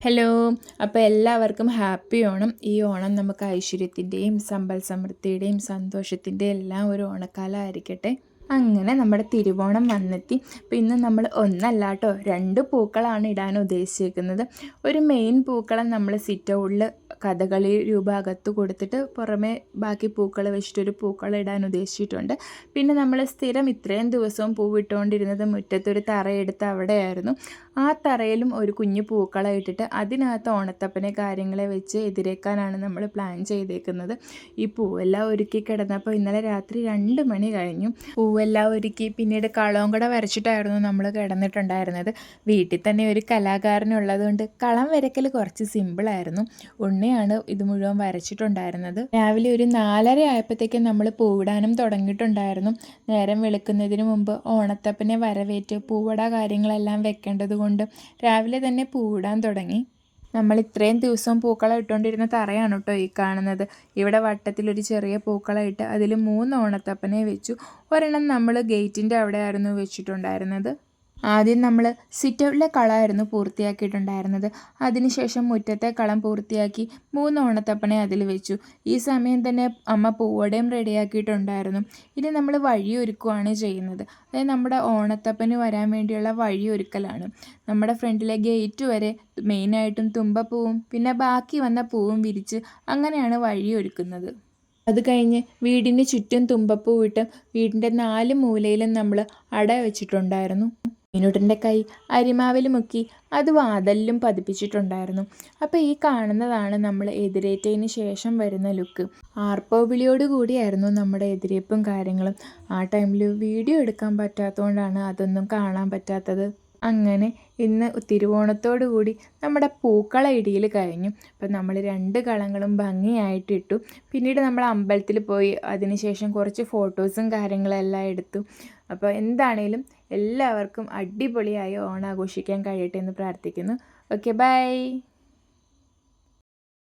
Hello അപ്പോൾ എല്ലാവർക്കും happy Onam. ഈ ഓണം നമുക്ക് ഐശ്വര്യത്തിന്റെയും സമ്പൽ സമൃദ്ധിയുടെയും സന്തോഷത്തിന്റെയും എല്ലാം ഒരു ഓണക്കാലമായിരിക്കട്ടെ. അങ്ങനെ നമ്മുടെ തിരുവോണം വന്നെത്തി. അപ്പോൾ ഇന്ന് നമ്മൾ ഒന്നല്ല കേട്ടോ രണ്ട് പൂക്കളാണ് ഇടാൻ ഉദ്ദേശിച്ചിരിക്കുന്നത്. ഒരു മെയിൻ പൂക്കളം നമ്മൾ സിറ്റ് ഔട്ടിൽ കഥകളി രൂപ അകത്ത് കൊടുത്തിട്ട് പുറമെ ബാക്കി പൂക്കൾ വെച്ചിട്ടൊരു പൂക്കളം ഇടാൻ ഉദ്ദേശിച്ചിട്ടുണ്ട്. പിന്നെ നമ്മൾ സ്ഥിരം ഇത്രയും ദിവസവും പൂവിട്ടുകൊണ്ടിരുന്നത് മുറ്റത്തൊരു തറയെടുത്ത് അവിടെയായിരുന്നു. ആ തറയിലും ഒരു കുഞ്ഞു പൂക്കളം ഇട്ടിട്ട് അതിനകത്ത് ഓണത്തപ്പനെ കാര്യങ്ങളെ വെച്ച് എതിരേക്കാനാണ് നമ്മൾ പ്ലാൻ ചെയ്തേക്കുന്നത്. ഈ പൂവെല്ലാം ഒരുക്കി കിടന്നപ്പോൾ ഇന്നലെ രാത്രി രണ്ട് മണി കഴിഞ്ഞു. പൂവെല്ലാം ഒരുക്കി പിന്നീട് കളവും കൂടെ വരച്ചിട്ടായിരുന്നു നമ്മൾ കിടന്നിട്ടുണ്ടായിരുന്നത്. വീട്ടിൽ തന്നെ ഒരു കലാകാരനുള്ളത് കൊണ്ട് കളം വരയ്ക്കൽ കുറച്ച് സിമ്പിളായിരുന്നു ഉണ്ണയാണ് ഇത് മുഴുവൻ വരച്ചിട്ടുണ്ടായിരുന്നത്. രാവിലെ ഒരു നാലര ആയപ്പോഴത്തേക്കും നമ്മൾ പൂവിടാനും തുടങ്ങിയിട്ടുണ്ടായിരുന്നു. നേരം വെളുക്കുന്നതിന് മുമ്പ് ഓണത്തപ്പനെ വരവേറ്റ് പൂവട കാര്യങ്ങളെല്ലാം വെക്കേണ്ടത് കൊണ്ട് രാവിലെ തന്നെ പൂവിടാൻ തുടങ്ങി. നമ്മൾ ഇത്രയും ദിവസവും പൂക്കളം ഇട്ടുകൊണ്ടിരുന്ന തറയാണ് കേട്ടോ ഈ കാണുന്നത്. ഇവിടെ വട്ടത്തിലൊരു ചെറിയ പൂക്കളം ഇട്ട് അതിൽ മൂന്ന് ഓണത്തപ്പനെ വെച്ചു. ഒരെണ്ണം നമ്മൾ ഗേറ്റിന്റെ അവിടെ ആയിരുന്നു വെച്ചിട്ടുണ്ടായിരുന്നത്. ആദ്യം നമ്മൾ സിറ്റൗട്ടിലെ കളമായിരുന്നു പൂർത്തിയാക്കിയിട്ടുണ്ടായിരുന്നത്. അതിനുശേഷം മുറ്റത്തെ കളം പൂർത്തിയാക്കി മൂന്ന് ഓണത്തപ്പനെ അതിൽ വെച്ചു. ഈ സമയം തന്നെ അമ്മ പൂവടയും റെഡിയാക്കിയിട്ടുണ്ടായിരുന്നു. ഇനി നമ്മൾ വഴി ഒരുക്കുകയാണ് ചെയ്യുന്നത്. അതായത് നമ്മുടെ ഓണത്തപ്പന് വരാൻ വേണ്ടിയുള്ള വഴി ഒരുക്കലാണ്. നമ്മുടെ ഫ്രണ്ടിലെ ഗേറ്റ് വരെ മെയിനായിട്ടും തുമ്പപ്പൂവും പിന്നെ ബാക്കി വന്ന പൂവും വിരിച്ച് അങ്ങനെയാണ് വഴി ഒരുക്കുന്നത്. അത് കഴിഞ്ഞ് വീടിന് ചുറ്റും തുമ്പപ്പൂ വിട്ട് വീടിന്റെ നാല് മൂലയിലും നമ്മൾ അട വെച്ചിട്ടുണ്ടായിരുന്നു. മീനുട്ടന്റെ കൈ അരിമാവിൽ മുക്കി അത് വാതലിലും പതിപ്പിച്ചിട്ടുണ്ടായിരുന്നു. അപ്പോൾ ഈ കാണുന്നതാണ് നമ്മൾ എതിരേറ്റതിന് ശേഷം വരുന്ന ലുക്ക്. ആർപ്പോ വിളിയോട് കൂടിയായിരുന്നു നമ്മുടെ എതിരേപ്പും കാര്യങ്ങളും. ആ ടൈമിൽ വീഡിയോ എടുക്കാൻ പറ്റാത്തതുകൊണ്ടാണ് അതൊന്നും കാണാൻ പറ്റാത്തത്. അങ്ങനെ ഇന്ന് തിരുവോണത്തോടു കൂടി നമ്മുടെ പൂക്കള ഇടിയിൽ കഴിഞ്ഞു. അപ്പം നമ്മൾ രണ്ട് കളങ്ങളും ഭംഗിയായിട്ട് ഇട്ടു പിന്നീട് നമ്മൾ അമ്പലത്തിൽ പോയി അതിനുശേഷം കുറച്ച് ഫോട്ടോസും കാര്യങ്ങളെല്ലാം എടുത്തു. അപ്പോൾ എന്താണേലും എല്ലാവർക്കും അടിപൊളിയായി ഓണാഘോഷിക്കാൻ കഴിയട്ടെ എന്ന് പ്രാർത്ഥിക്കുന്നു. Okay bye.